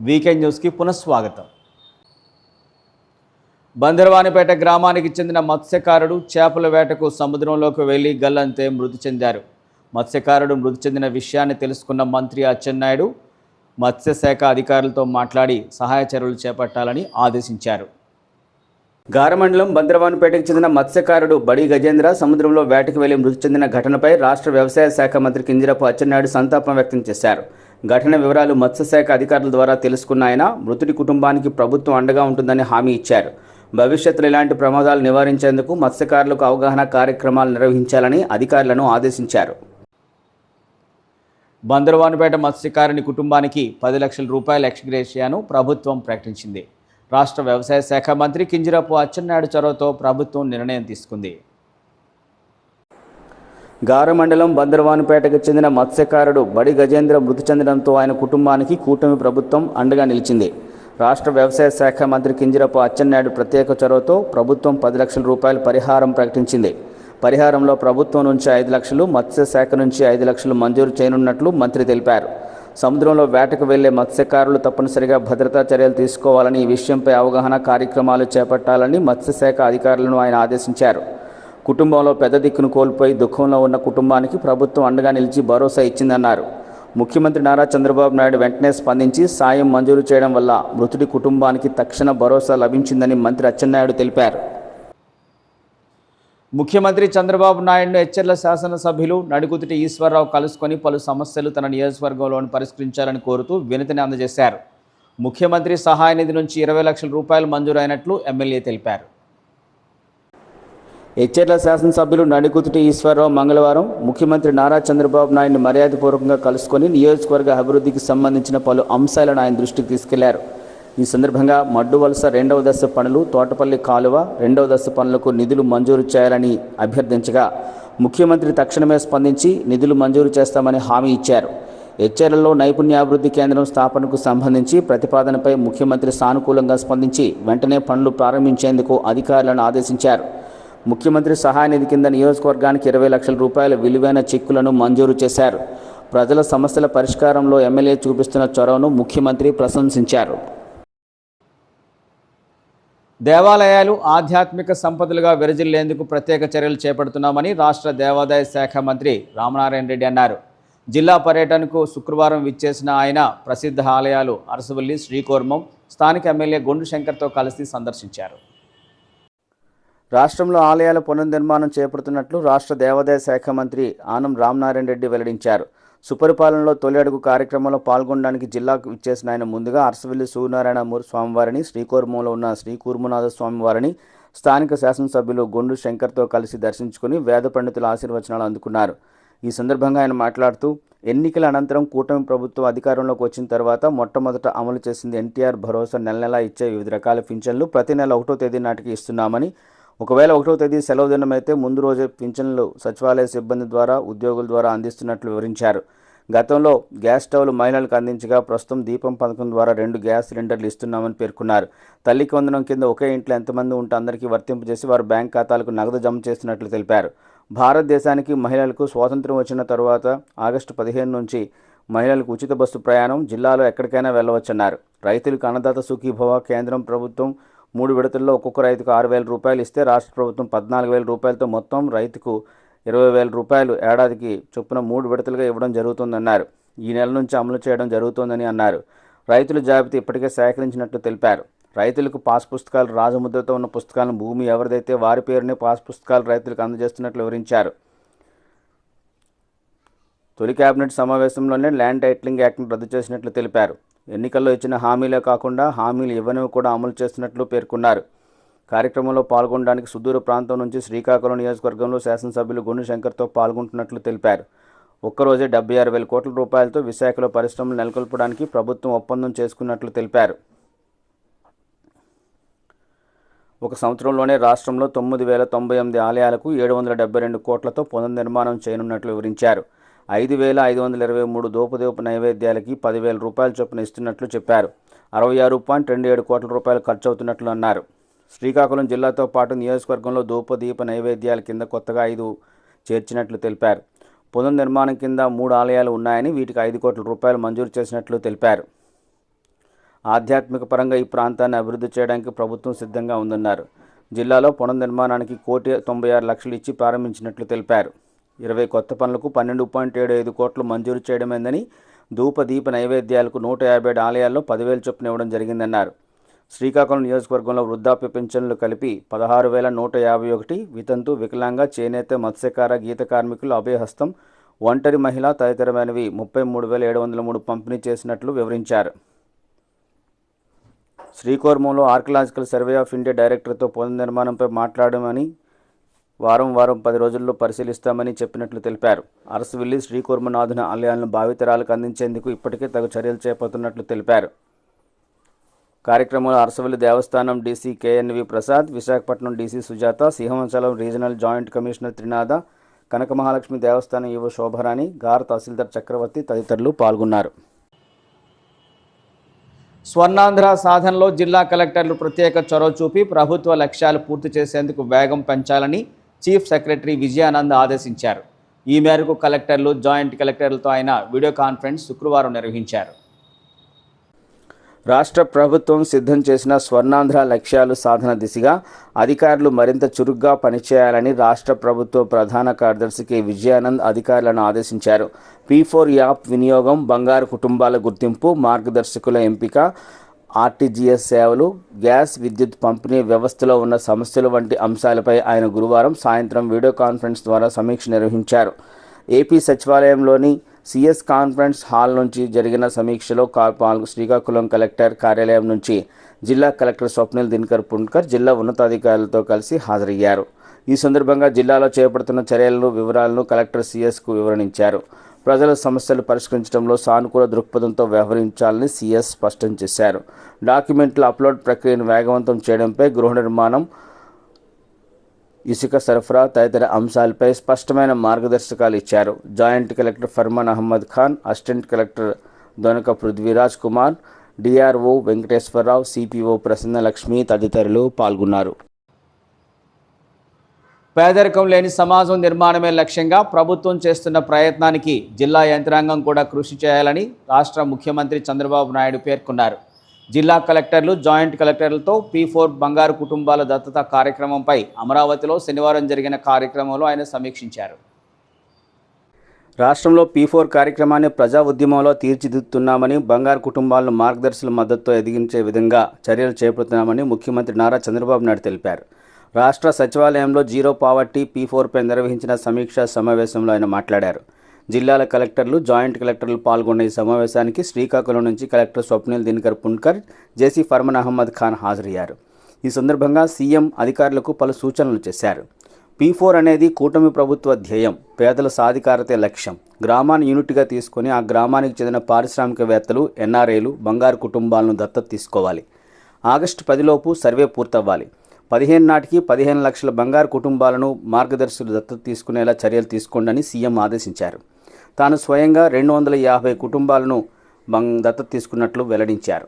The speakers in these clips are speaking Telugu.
వీకెండ్ న్యూస్కి పునఃస్వాగతం. బందరవానిపేట గ్రామానికి చెందిన మత్స్యకారుడు చేపల వేటకు సముద్రంలోకి వెళ్ళి గల్లంతే మృతి చెందారు. మత్స్యకారుడు మృతి చెందిన విషయాన్ని తెలుసుకున్న మంత్రి అచ్చెన్నాయుడు మత్స్యశాఖ అధికారులతో మాట్లాడి సహాయ చర్యలు చేపట్టాలని ఆదేశించారు. గారమండలం బంద్రవానిపేటకు చెందిన మత్స్యకారుడు బడి గజేంద్ర సముద్రంలో వేటకు వెళ్ళి మృతి చెందిన ఘటనపై రాష్ట్ర వ్యవసాయ శాఖ మంత్రి కింజరపు అచ్చెన్నాయుడు సంతాపం వ్యక్తం చేశారు. ఘటన వివరాలు మత్స్యశాఖ అధికారుల ద్వారా తెలుసుకున్న ఆయన మృతుడి కుటుంబానికి ప్రభుత్వం అండగా ఉంటుందని హామీ ఇచ్చారు. భవిష్యత్తులో ఇలాంటి ప్రమాదాలు నివారించేందుకు మత్స్యకారులకు అవగాహన కార్యక్రమాలు నిర్వహించాలని అధికారులను ఆదేశించారు. బందరవానిపేట మత్స్యకారుని కుటుంబానికి పది లక్షల రూపాయల ఎక్స్గ్రేషియాను ప్రభుత్వం ప్రకటించింది. రాష్ట్ర వ్యవసాయ శాఖ మంత్రి కింజరాపు అచ్చెన్నాయుడు చొరవతో ప్రభుత్వం నిర్ణయం తీసుకుంది. గార మండలం బందరవానిపేటకు చెందిన మత్స్యకారుడు బడి గజేంద్ర మృతి చెందడంతో ఆయన కుటుంబానికి కూటమి ప్రభుత్వం అండగా నిలిచింది. రాష్ట్ర వ్యవసాయ శాఖ మంత్రి కింజరపు అచ్చెన్నాయుడు ప్రత్యేక చొరవతో ప్రభుత్వం పది లక్షల రూపాయల పరిహారం ప్రకటించింది. పరిహారంలో ప్రభుత్వం నుంచి ఐదు లక్షలు మత్స్యశాఖ నుంచి ఐదు లక్షలు మంజూరు చేయనున్నట్లు మంత్రి తెలిపారు. సముద్రంలో వేటకు వెళ్ళే మత్స్యకారులు తప్పనిసరిగా భద్రతా చర్యలు తీసుకోవాలని ఈ విషయంపై అవగాహన కార్యక్రమాలు చేపట్టాలని మత్స్యశాఖ అధికారులను ఆయన ఆదేశించారు. కుటుంబంలో పెద్ద దిక్కును కోల్పోయి దుఃఖంలో ఉన్న కుటుంబానికి ప్రభుత్వం అండగా నిలిచి భరోసా ఇచ్చిందన్నారు. ముఖ్యమంత్రి నారా చంద్రబాబు నాయుడు వెంటనే స్పందించి సాయం మంజూరు చేయడం వల్ల మృతుడి కుటుంబానికి తక్షణ భరోసా లభించిందని మంత్రి అచ్చెన్నాయుడు తెలిపారు. ముఖ్యమంత్రి చంద్రబాబు నాయుడును హెచ్చర్ల శాసనసభ్యులు నడుగుతుటి ఈశ్వరరావు కలుసుకొని పలు సమస్యలు తన నియోజకవర్గంలోని పరిష్కరించాలని కోరుతూ వినతిని అందజేశారు. ముఖ్యమంత్రి సహాయ నిధి నుంచి ఇరవై లక్షల రూపాయలు మంజూరైనట్లు ఎమ్మెల్యే తెలిపారు. హెచ్ఎర్ల శాసనసభ్యులు నడికుతుటి ఈశ్వరరావు మంగళవారం ముఖ్యమంత్రి నారా చంద్రబాబు నాయుడిని మర్యాదపూర్వకంగా కలుసుకొని నియోజకవర్గ అభివృద్ధికి సంబంధించిన పలు అంశాలను ఆయన దృష్టికి తీసుకెళ్ళారు. ఈ సందర్భంగా మడ్డు వలస రెండవ దశ పనులు తోటపల్లి కాలువ రెండవ దశ పనులకు నిధులు మంజూరు చేయాలని అభ్యర్థించగా ముఖ్యమంత్రి తక్షణమే స్పందించి నిధులు మంజూరు చేస్తామని హామీ ఇచ్చారు. హెచ్ఆర్లలో నైపుణ్యాభివృద్ధి కేంద్రం స్థాపనకు సంబంధించి ప్రతిపాదనపై ముఖ్యమంత్రి సానుకూలంగా స్పందించి వెంటనే పనులు ప్రారంభించేందుకు అధికారులను ఆదేశించారు. ముఖ్యమంత్రి సహాయ నిధి కింద నియోజకవర్గానికి ఇరవై లక్షల రూపాయల విలువైన చెక్కులను మంజూరు చేశారు. ప్రజల సమస్యల పరిష్కారంలో ఎమ్మెల్యే చూపిస్తున్న చొరవను ముఖ్యమంత్రి ప్రశంసించారు. దేవాలయాలు ఆధ్యాత్మిక సంపదలుగా విరజిల్లేందుకు ప్రత్యేక చర్యలు చేపడుతున్నామని రాష్ట్ర దేవాదాయ శాఖ మంత్రి రామనారాయణ రెడ్డి అన్నారు. జిల్లా పర్యటనకు శుక్రవారం విచ్చేసిన ఆయన ప్రసిద్ధ ఆలయాలు అరసవల్లి శ్రీకోర్మం స్థానిక ఎమ్మెల్యే గొండు శంకర్తో కలిసి సందర్శించారు. రాష్ట్రంలో ఆలయాల పునర్నిర్మాణం చేపడుతున్నట్లు రాష్ట్ర దేవాదాయ శాఖ మంత్రి ఆనం రామనారాయణ రెడ్డి వెల్లడించారు. సుపరిపాలనలో తొలి అడుగు కార్యక్రమంలో పాల్గొనడానికి జిల్లాకు ఇచ్చేసిన ఆయన ముందుగా అరసవల్లి సూర్యనారాయణమూర్తి స్వామివారిని శ్రీకూర్మంలో ఉన్న శ్రీ కూర్మనాథ స్వామివారిని స్థానిక శాసనసభ్యులు గొండు శంకర్తో కలిసి దర్శించుకుని వేద పండితుల ఆశీర్వచనాలు అందుకున్నారు. ఈ సందర్భంగా ఆయన మాట్లాడుతూ ఎన్నికల అనంతరం కూటమి ప్రభుత్వం అధికారంలోకి వచ్చిన తర్వాత మొట్టమొదట అమలు చేసింది ఎన్టీఆర్ భరోసా నెల నెలా ఇచ్చే వివిధ రకాల పింఛన్లు ప్రతి నెల ఒకటో తేదీ నాటికి ఇస్తున్నామని ఒకవేళ ఒకటో తేదీ సెలవు దినం అయితే ముందు రోజే పింఛన్లు సచివాలయ సిబ్బంది ద్వారా ఉద్యోగుల ద్వారా అందిస్తున్నట్లు వివరించారు. గతంలో గ్యాస్ స్టవ్లు మహిళలకు అందించగా ప్రస్తుతం దీపం పథకం ద్వారా రెండు గ్యాస్ సిలిండర్లు ఇస్తున్నామని పేర్కొన్నారు. తల్లికి వందనం కింద ఒకే ఇంట్లో ఎంతమంది ఉంటే అందరికీ వర్తింపజేసి వారు బ్యాంక్ ఖాతాలకు నగదు జమ చేస్తున్నట్లు తెలిపారు. భారతదేశానికి మహిళలకు స్వాతంత్రం వచ్చిన తరువాత ఆగస్టు పదిహేను నుంచి మహిళలకు ఉచిత బస్సు ప్రయాణం జిల్లాలో ఎక్కడికైనా వెళ్ళవచ్చన్నారు. రైతులకు అన్నదాత సుఖీభవ కేంద్రం ప్రభుత్వం మూడు విడతల్లో ఒక్కొక్క రైతుకు ఆరు వేల రూపాయలు ఇస్తే రాష్ట్ర ప్రభుత్వం పద్నాలుగు వేల రూపాయలతో మొత్తం రైతుకు ఇరవై వేల రూపాయలు ఏడాదికి చొప్పున మూడు విడతలుగా ఇవ్వడం జరుగుతుందన్నారు. ఈ నెల నుంచి అమలు చేయడం జరుగుతోందని అన్నారు. రైతుల జాబితా ఇప్పటికే సేకరించినట్లు తెలిపారు. రైతులకు పాస్ పుస్తకాలు రాజముద్రతో ఉన్న పుస్తకాలను భూమి ఎవరిదైతే వారి పేరునే పాస్ పుస్తకాలు రైతులకు అందజేస్తున్నట్లు వివరించారు. తొలి కేబినెట్ సమావేశంలోనే ల్యాండ్ టైటిలింగ్ యాక్ట్ను రద్దు చేసినట్లు తెలిపారు. ఎన్నికల్లో ఇచ్చిన హామీలే కాకుండా హామీలు ఇవ్వనివి కూడా అమలు చేస్తున్నట్లు పేర్కొన్నారు. కార్యక్రమంలో పాల్గొనడానికి సుదూర ప్రాంతం నుంచి శ్రీకాకుళం నియోజకవర్గంలో శాసనసభ్యులు గుండు శంకర్తో పాల్గొంటున్నట్లు తెలిపారు. ఒక్కరోజే డెబ్బై ఆరు వేల కోట్ల రూపాయలతో విశాఖలో పరిశ్రమలు నెలకొల్పడానికి ప్రభుత్వం ఒప్పందం చేసుకున్నట్లు తెలిపారు. ఒక సంవత్సరంలోనే రాష్ట్రంలో తొమ్మిది వేల తొంభై ఎనిమిది ఆలయాలకు ఏడు వందల డెబ్బై రెండు కోట్లతో పునర్నిర్మాణం చేయనున్నట్లు వివరించారు. ఐదు వేల ఐదు వందల ఇరవై మూడు దూపదీప నైవేద్యాలకి పదివేల రూపాయల చొప్పున ఇస్తున్నట్లు చెప్పారు. అరవై ఆరు పాయింట్ రెండు ఏడు కోట్ల రూపాయలు ఖర్చు అవుతున్నట్లు అన్నారు. శ్రీకాకుళం జిల్లాతో పాటు నియోజకవర్గంలో దూపదీప నైవేద్యాల కింద కొత్తగా ఐదు చేర్చినట్లు తెలిపారు. పునర్నిర్మాణం కింద మూడు ఆలయాలు ఉన్నాయని వీటికి ఐదు కోట్ల రూపాయలు మంజూరు చేసినట్లు తెలిపారు. ఆధ్యాత్మిక పరంగా ఈ ప్రాంతాన్ని అభివృద్ధి చేయడానికి ప్రభుత్వం సిద్ధంగా ఉందన్నారు. జిల్లాలో పునర్నిర్మాణానికి కోటి తొంభై ఆరు లక్షలు ఇచ్చి ప్రారంభించినట్లు తెలిపారు. ఇరవై కొత్త పనులకు పన్నెండు పాయింట్ ఏడు ఐదు కోట్లు మంజూరు చేయడమైందని ధూప దీప నైవేద్యాలకు నూట యాభై ఏడు ఆలయాల్లో పదివేల చొప్పున ఇవ్వడం జరిగిందన్నారు. శ్రీకాకుళం నియోజకవర్గంలో వృద్ధాప్య పింఛన్లు కలిపి పదహారు వేల నూట యాభై ఒకటి వితంతు వికలాంగ చేనేత మత్స్యకార గీత కార్మికులు అభయహస్తం ఒంటరి మహిళ తదితరమైనవి ముప్పై మూడు వేల ఏడు వందల మూడు పంపిణీ చేసినట్లు వివరించారు. శ్రీకోర్మంలో ఆర్కలాజికల్ సర్వే ఆఫ్ ఇండియా డైరెక్టర్తో పునర్నిర్మాణంపై మాట్లాడమని వారం వారం పది రోజుల్లో పరిశీలిస్తామని చెప్పినట్లు తెలిపారు. అరసవిల్లి శ్రీకూర్మనాథుని ఆలయాలను భావితరాలకు అందించేందుకు ఇప్పటికే తగు చర్యలు చేపడుతున్నట్లు తెలిపారు. కార్యక్రమంలో అరసవల్లి దేవస్థానం DC KNV Prasad Visakhapatnam DC Sujatha Simhachalam regional joint commissioner Trinatha Kanaka Mahalakshmi దేవస్థానం ఈవో శోభరాణి గార్ తహసీల్దార్ చక్రవర్తి తదితరులు పాల్గొన్నారు. స్వర్ణాంధ్ర సాధనలో జిల్లా కలెక్టర్లు ప్రత్యేక చొరవ చూపి ప్రభుత్వ లక్ష్యాలు పూర్తి చేసేందుకు వేగం పెంచాలని చీఫ్ సెక్రటరీ విజయానంద్ ఆదేశించారు. ఈ మేరకు కలెక్టర్లు జాయింట్ కలెక్టర్లతో ఆయన వీడియో కాన్ఫరెన్స్ శుక్రవారం నిర్వహించారు. రాష్ట్ర ప్రభుత్వం సిద్ధం చేసిన స్వర్ణాంధ్ర లక్ష్యాలు సాధన దిశగా అధికారులు మరింత చురుగ్గా పనిచేయాలని రాష్ట్ర ప్రభుత్వ ప్రధాన కార్యదర్శి కె. విజయానంద్ అధికారులను ఆదేశించారు. పీ ఫోర్ యాప్ వినియోగం బంగారు కుటుంబాల గుర్తింపు మార్గదర్శకుల ఎంపిక ఆర్టీజీఎస్ సేవలు గ్యాస్ విద్యుత్ పంపిణీ వ్యవస్థలో ఉన్న సమస్యలు వంటి అంశాలపై ఆయన గురువారం సాయంత్రం వీడియో కాన్ఫరెన్స్ ద్వారా సమీక్ష నిర్వహించారు. ఏపీ సచివాలయంలోని సిఎస్ కాన్ఫరెన్స్ హాల్ నుంచి జరిగిన సమీక్షలో కా- పాల్గొ శ్రీకాకుళం కలెక్టర్ కార్యాలయం నుంచి జిల్లా కలెక్టర్ స్వప్నిల్ దినకర్ పుణ్కర్ జిల్లా ఉన్నతాధికారులతో కలిసి హాజరయ్యారు. ఈ సందర్భంగా జిల్లాలో చేపడుతున్న చర్యలను వివరాలను కలెక్టర్ సిఎస్కు వివరించారు ప్రజల సమస్యలు పరిష్కరించడంలో సానుకూల దృక్పథంతో వ్యవహరించాలని సీఎస్ స్పష్టం చేశారు. డాక్యుమెంట్ల అప్లోడ్ ప్రక్రియను వేగవంతం చేయడంపై గృహ నిర్మాణం ఇసుక సరఫరా తదితర అంశాలపై స్పష్టమైన మార్గదర్శకాలు ఇచ్చారు. Joint collector Farman Ahmed Khan assistant collector Donaka Prithviraj Kumar DRO Venkateswararao CPO Prasannalakshmi తదితరులు పాల్గొన్నారు. పేదరికం లేని సమాజం నిర్మాణమే లక్ష్యంగా ప్రభుత్వం చేస్తున్న ప్రయత్నానికి జిల్లా యంత్రాంగం కూడా కృషి చేయాలని రాష్ట్ర ముఖ్యమంత్రి చంద్రబాబు నాయుడు పేర్కొన్నారు. జిల్లా కలెక్టర్లు జాయింట్ కలెక్టర్లతో పీ ఫోర్ బంగారు కుటుంబాల దత్తత కార్యక్రమంపై అమరావతిలో శనివారం జరిగిన కార్యక్రమంలో ఆయన సమీక్షించారు. రాష్ట్రంలో పీ ఫోర్ కార్యక్రమాన్ని ప్రజా ఉద్యమంలో తీర్చిదిద్దుతున్నామని బంగారు కుటుంబాలను మార్గదర్శుల మద్దతుతో ఎదిగించే విధంగా చర్యలు చేపడుతున్నామని ముఖ్యమంత్రి నారా చంద్రబాబు నాయుడు తెలిపారు. రాష్ట్ర సచివాలయంలో జీరో పావర్టీ పీ ఫోర్పై నిర్వహించిన సమీక్షా సమావేశంలో ఆయన మాట్లాడారు. జిల్లాల కలెక్టర్లు జాయింట్ కలెక్టర్లు పాల్గొన్న ఈ సమావేశానికి శ్రీకాకుళం నుంచి కలెక్టర్ స్వప్నిల్ దినకర్ పుణ్కర్ జేసీ ఫర్మన్ అహ్మద్ ఖాన్ హాజరయ్యారు. ఈ సందర్భంగా సీఎం అధికారులకు పలు సూచనలు చేశారు. పీ ఫోర్ అనేది కూటమి ప్రభుత్వ ధ్యేయం పేదల సాధికారతే లక్ష్యం. గ్రామాన్ని యూనిట్గా తీసుకొని ఆ గ్రామానికి చెందిన పారిశ్రామికవేత్తలు ఎన్ఆర్ఐలు బంగారు కుటుంబాలను దత్తత తీసుకోవాలి. ఆగస్టు పదిలోపు సర్వే పూర్తవ్వాలి. పదిహేను నాటికి పదిహేను లక్షల బంగారు కుటుంబాలను మార్గదర్శులు దత్తత తీసుకునేలా చర్యలు తీసుకోండి సీఎం ఆదేశించారు. తాను స్వయంగా రెండు వందల యాభై కుటుంబాలను బంగ్ దత్తత తీసుకున్నట్లు వెల్లడించారు.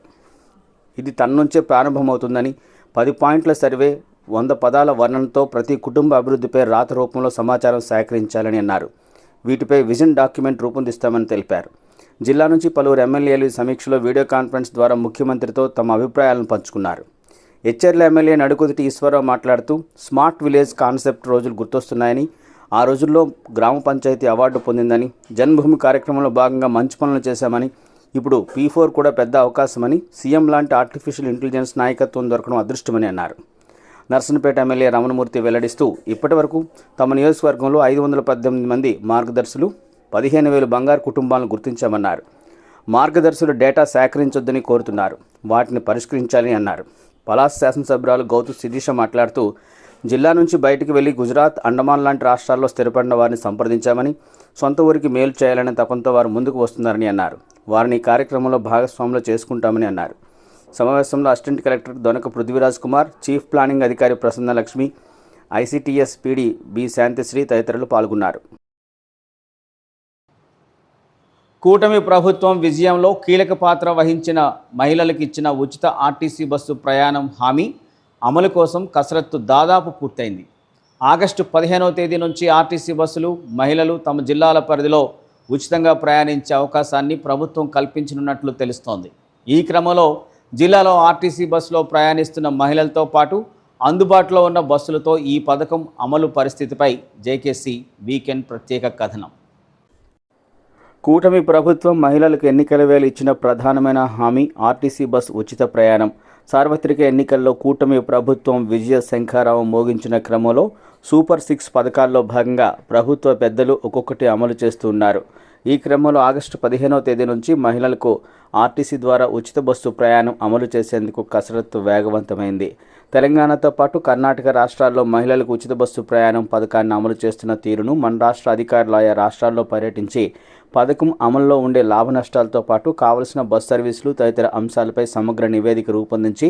ఇది తన నుంచే ప్రారంభమవుతుందని పది పాయింట్ల సర్వే వంద పదాల వర్ణనతో ప్రతి కుటుంబ అభివృద్ధిపై రాత రూపంలో సమాచారం సేకరించాలని అన్నారు. వీటిపై విజన్ డాక్యుమెంట్ రూపొందిస్తామని తెలిపారు. జిల్లా నుంచి పలువురు ఎమ్మెల్యేలు సమీక్షలో వీడియో కాన్ఫరెన్స్ ద్వారా ముఖ్యమంత్రితో తమ అభిప్రాయాలను పంచుకున్నారు. హెచ్ఆర్ల ఎమ్మెల్యే నడుకుదిటి ఈశ్వరరావు మాట్లాడుతూ స్మార్ట్ విలేజ్ కాన్సెప్ట్ రోజులు గుర్తొస్తున్నాయని ఆ రోజుల్లో గ్రామ పంచాయతీ అవార్డు పొందిందని జన్మభూమి కార్యక్రమంలో భాగంగా మంచి పనులు చేశామని ఇప్పుడు పీ ఫోర్ కూడా పెద్ద అవకాశమని సీఎం లాంటి ఆర్టిఫిషియల్ ఇంటెలిజెన్స్ నాయకత్వం దొరకడం అదృష్టమని అన్నారు. నర్సన్పేట ఎమ్మెల్యే రమణమూర్తి వెల్లడిస్తూ ఇప్పటివరకు తమ నియోజకవర్గంలో ఐదు వందల పద్దెనిమిది మంది మార్గదర్శులు పదిహేను వేలు బంగారు కుటుంబాలను గుర్తించామన్నారు. మార్గదర్శులు డేటా సేకరించొద్దని కోరుతున్నారు. వాటిని పరిష్కరించాలని అన్నారు. పలాస్ శాసనసభ్యురాలు గౌతు శిరీష మాట్లాడుతూ జిల్లా నుంచి బయటికి వెళ్ళి గుజరాత్ అండమాన్ లాంటి రాష్ట్రాల్లో స్థిరపడిన వారిని సంప్రదించామని సొంత ఊరికి మేలు చేయాలనే తపంతో వారు ముందుకు వస్తున్నారని అన్నారు. వారిని కార్యక్రమంలో భాగస్వాములు చేసుకుంటామని అన్నారు. సమావేశంలో assistant collector Donaka Prithviraj Kumar chief planning అధికారి Prasanna Lakshmi ICDS PD B Shantisri తదితరులు పాల్గొన్నారు. కూటమి ప్రభుత్వం విజయంలో కీలక పాత్ర వహించిన మహిళలకు ఇచ్చిన ఉచిత ఆర్టీసీ బస్సు ప్రయాణం హామీ అమలు కోసం కసరత్తు దాదాపు పూర్తయింది. ఆగస్టు పదిహేనవ తేదీ నుంచి ఆర్టీసీ బస్సులు మహిళలు తమ జిల్లాల పరిధిలో ఉచితంగా ప్రయాణించే అవకాశాన్ని ప్రభుత్వం కల్పించనున్నట్లు తెలుస్తోంది. ఈ క్రమంలో జిల్లాలో ఆర్టీసీ బస్సులో ప్రయాణిస్తున్న మహిళలతో పాటు అందుబాటులో ఉన్న బస్సులతో ఈ పథకం అమలు పరిస్థితిపై జేకేసీ వీకెండ్ ప్రత్యేక కథనం. కూటమి ప్రభుత్వం మహిళలకు ఎన్నికల వేళ ఇచ్చిన ప్రధానమైన హామీ ఆర్టీసీ బస్ ఉచిత ప్రయాణం. సార్వత్రిక ఎన్నికల్లో కూటమి ప్రభుత్వం విజయ శంఖారావం మోగించిన క్రమంలో సూపర్ సిక్స్ పథకాల్లో భాగంగా ప్రభుత్వ పెద్దలు ఒక్కొక్కటి అమలు చేస్తున్నారు. ఈ క్రమంలో ఆగస్టు పదిహేనవ తేదీ నుంచి మహిళలకు ఆర్టీసీ ద్వారా ఉచిత బస్సు ప్రయాణం అమలు చేసేందుకు కసరత్తు వేగవంతమైంది. తెలంగాణతో పాటు కర్ణాటక రాష్ట్రాల్లో మహిళలకు ఉచిత బస్సు ప్రయాణం పథకాన్ని అమలు చేస్తున్న తీరును మన రాష్ట్ర అధికారులు ఆయా రాష్ట్రాల్లో పర్యటించి పథకం అమల్లో ఉండే లాభ నష్టాలతో పాటు కావలసిన బస్ సర్వీసులు తదితర అంశాలపై సమగ్ర నివేదిక రూపొందించి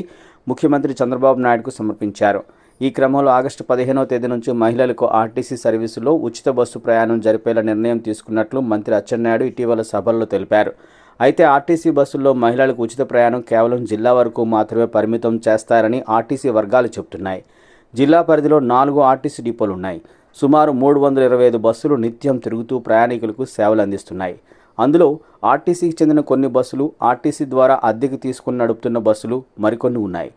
ముఖ్యమంత్రి చంద్రబాబు నాయుడుకు సమర్పించారు. ఈ క్రమంలో ఆగస్టు పదిహేనవ తేదీ నుంచి మహిళలకు ఆర్టీసీ సర్వీసులో ఉచిత బస్సు ప్రయాణం జరిపేలా నిర్ణయం తీసుకున్నట్లు మంత్రి అచ్చెన్నాయుడు ఇటీవల సభల్లో తెలిపారు. అయితే ఆర్టీసీ బస్సుల్లో మహిళలకు ఉచిత ప్రయాణం కేవలం జిల్లా వరకు మాత్రమే పరిమితం చేస్తారని ఆర్టీసీ వర్గాలు చెబుతున్నాయి. జిల్లా పరిధిలో నాలుగు ఆర్టీసీ డిపోలు ఉన్నాయి సుమారు మూడు వందల ఇరవై ఐదు బస్సులు నిత్యం తిరుగుతూ ప్రయాణికులకు సేవలు అందిస్తున్నాయి. అందులో ఆర్టీసీకి చెందిన కొన్ని బస్సులు ఆర్టీసీ ద్వారా అద్దెకు తీసుకుని నడుపుతున్న బస్సులు మరికొన్ని ఉన్నాయి.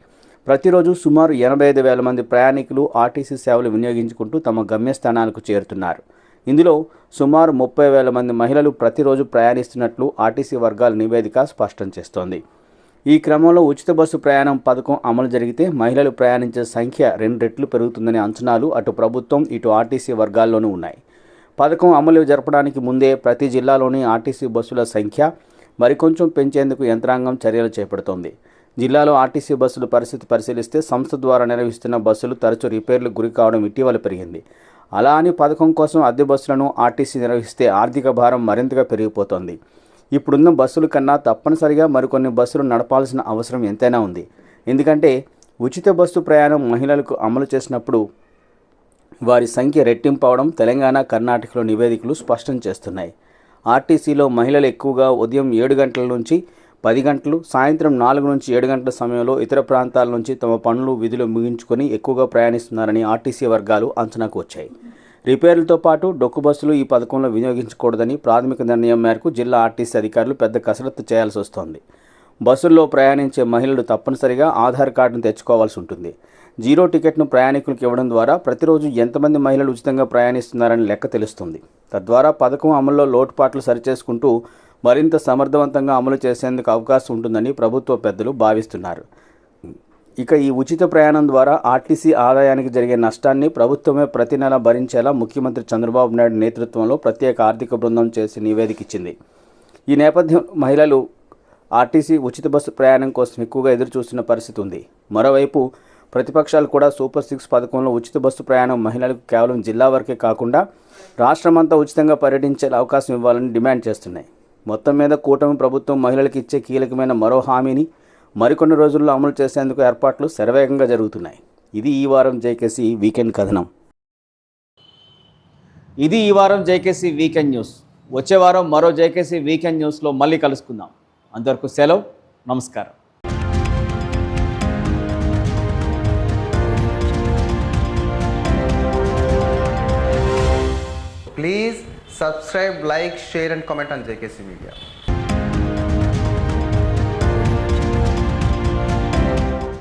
ప్రతిరోజు సుమారు ఎనభై ఐదు వేల మంది ప్రయాణికులు ఆర్టీసీ సేవలు వినియోగించుకుంటూ తమ గమ్యస్థానాలకు చేరుతున్నారు. ఇందులో సుమారు ముప్పై వేల మంది మహిళలు ప్రతిరోజు ప్రయాణిస్తున్నట్లు ఆర్టీసీ వర్గాల నివేదిక స్పష్టం చేస్తోంది. ఈ క్రమంలో ఉచిత బస్సు ప్రయాణం పథకం అమలు జరిగితే మహిళలు ప్రయాణించే సంఖ్య రెండు రెట్లు పెరుగుతుందనే అంచనాలు అటు ప్రభుత్వం ఇటు ఆర్టీసీ వర్గాల్లోనూ ఉన్నాయి. పథకం అమలు జరపడానికి ముందే ప్రతి జిల్లాలోని ఆర్టీసీ బస్సుల సంఖ్య మరికొంచెం పెంచేందుకు యంత్రాంగం చర్యలు చేపడుతోంది. జిల్లాలో ఆర్టీసీ బస్సుల పరిస్థితి పరిశీలిస్తే సంస్థ ద్వారా నిర్వహిస్తున్న బస్సులు తరచూ రిపేర్లకు గురి కావడం ఇటీవల పెరిగింది. అలా అని పథకం కోసం అద్దె బస్సులను ఆర్టీసీ నిర్వహిస్తే ఆర్థిక భారం మరింతగా పెరిగిపోతోంది. ఇప్పుడున్న బస్సుల కన్నా తప్పనిసరిగా మరికొన్ని బస్సులు నడపాల్సిన అవసరం ఎంతైనా ఉంది. ఎందుకంటే ఉచిత బస్సు ప్రయాణం మహిళలకు అమలు చేసినప్పుడు వారి సంఖ్య రెట్టింపు అవడం తెలంగాణ కర్ణాటకలో నివేదికలు స్పష్టం చేస్తున్నాయి. ఆర్టీసీలో మహిళలు ఎక్కువగా ఉదయం ఏడు గంటల నుంచి పది గంటలు సాయంత్రం నాలుగు నుంచి ఏడు గంటల సమయంలో ఇతర ప్రాంతాల నుంచి తమ పనులు విధులు ముగించుకొని ఎక్కువగా ప్రయాణిస్తున్నారని ఆర్టీసీ వర్గాలు అంచనాకు వచ్చాయి. రిపేర్లతో పాటు డొక్కు బస్సులు ఈ పథకంలో వినియోగించకూడదని ప్రాథమిక నిర్ణయం మేరకు జిల్లా ఆర్టీసీ అధికారులు పెద్ద కసరత్తు చేయాల్సి వస్తోంది. బస్సుల్లో ప్రయాణించే మహిళలు తప్పనిసరిగా ఆధార్ కార్డును తెచ్చుకోవాల్సి ఉంటుంది. జీరో టికెట్ను ప్రయాణికులకు ఇవ్వడం ద్వారా ప్రతిరోజు ఎంతమంది మహిళలు ఉచితంగా ప్రయాణిస్తున్నారని లెక్క తెలుస్తుంది. తద్వారా పథకం అమల్లో లోటుపాట్లు సరిచేసుకుంటూ మరింత సమర్థవంతంగా అమలు చేసేందుకు అవకాశం ఉంటుందని ప్రభుత్వ పెద్దలు భావిస్తున్నారు. ఇక ఈ ఉచిత ప్రయాణం ద్వారా ఆర్టీసీ ఆదాయానికి జరిగే నష్టాన్ని ప్రభుత్వమే ప్రతి నెల భరించేలా ముఖ్యమంత్రి చంద్రబాబు నాయుడు నేతృత్వంలో ప్రత్యేక ఆర్థిక బృందం చేసి నివేదిక ఇచ్చింది ఈ నేపథ్యం మహిళలు ఆర్టీసీ ఉచిత బస్సు ప్రయాణం కోసం ఎక్కువగా ఎదురు చూస్తున్న పరిస్థితి ఉంది. మరోవైపు ప్రతిపక్షాలు కూడా సూపర్ సిక్స్ పథకంలో ఉచిత బస్సు ప్రయాణం మహిళలకు కేవలం జిల్లా వరకే కాకుండా రాష్ట్రమంతా ఉచితంగా పర్యటించే అవకాశం ఇవ్వాలని డిమాండ్ చేస్తున్నాయి. మొత్తం మీద కూటమి ప్రభుత్వం మహిళలకు ఇచ్చే కీలకమైన మరో హామీని మరికొన్ని రోజుల్లో అమలు చేసేందుకు ఏర్పాట్లు శరవేగంగా జరుగుతున్నాయి. ఇది ఈ వారం జేకేసీ వీకెండ్ కథనం. ఇది ఈ వారం జేకేసీ వీకెండ్ న్యూస్. వచ్చే వారం మరో జేకేసీ వీకెండ్ న్యూస్లో మళ్ళీ కలుసుకుందాం. అంతవరకు సెలవు నమస్కారం. Please subscribe like share and comment on JKC media.